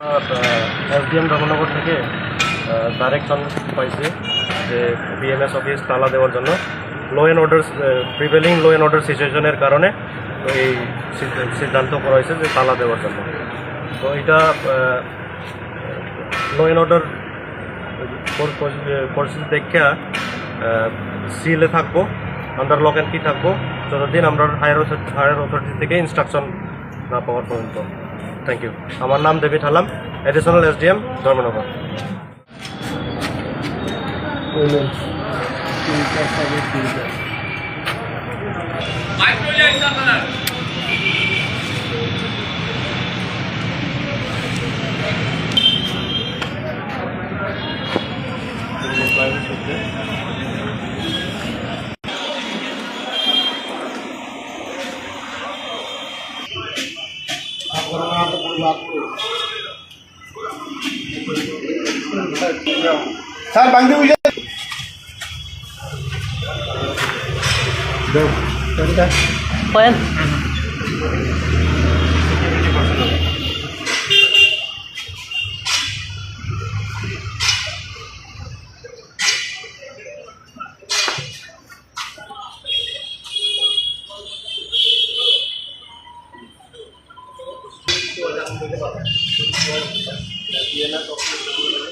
SDM Dharmanagar থেকে direction পাইছি যে বিএমএস অফিস তালা দেওয়ার জন্য। Law and order prevailing law and order সিচুয়েশনের কারণে এই সিদ্ধ- সিদ্ধান্ত করা হয়েছে যে তালা দেওয়ার জন্য। তো এটা লো অ্যান্ড অর্ডার পরিস্থিতি দেখা সিলে থাকব আন্ডার লক অ্যান্ড কি থাকব, যতদিন আমরা হায়ার হায়ার অথরিটি থেকে ইনস্ট্রাকশন না পাওয়ার পর্যন্ত। থ্যাংক ইউ আমার নাম Debi Thalam additional SDM Dharmanagar. Saan bang dulu ya? Duh, sudah. Poin. Office